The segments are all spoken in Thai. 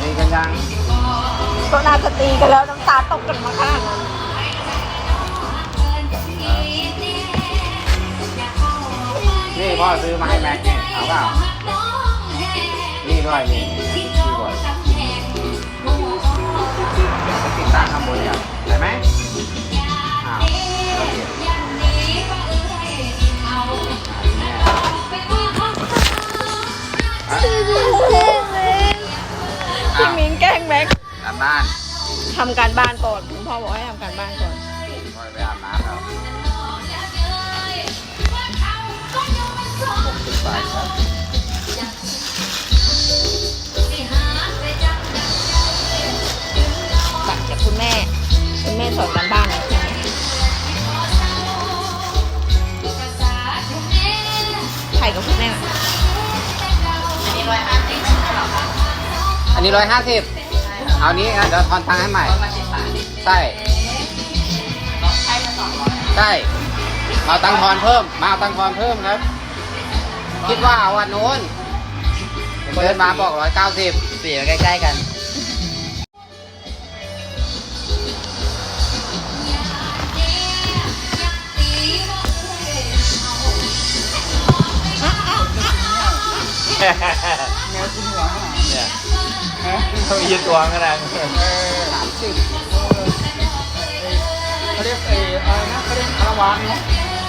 ตีกันยังก็น่าจะตีกันแล้วน้ำตาตกกันมาขนาดนั้นนี่พ่อซื้อมาให้แม็กเนี่ยเอาเปล่านี่ด้วยนี่ พี่มิ้นแกล้งแม็กกลับบ้านทำการบ้านก่อนคุณพ่อบอกให้ทำการบ้านก่อน พ่อไปอาบน้ำแล้วหกสิบบาทครับตัดจากคุณแม่ คุณแม่สอนการบ้านนะใครกับคุณแม่อะ อันนี้ร้อยห้าสิบเอานี้งั้นเดี๋ยวทอนตังค์ให้ใหม่ ใช่ ใช่ เอาตังค์ทอนเพิ่ม มาเอาตังค์ทอนเพิ่มครับ คิดว่าเอาวันนู้นเดินมาบอกร้อยเก้าสิบเสียใกล้ๆกัน เนี่ยเขายืนตัวกันนะเขาเรียกเอออะไรนะเขาเรียกคาราวานเนาะ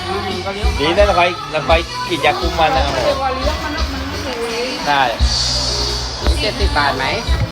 อืมก็เรียกดีนะเราคอยเราคอยกินยาคุมมันนะเขาเรียกว่าเลี้ยงมันนะมันไม่เคยได้ เจ็ดสิบบาทไหม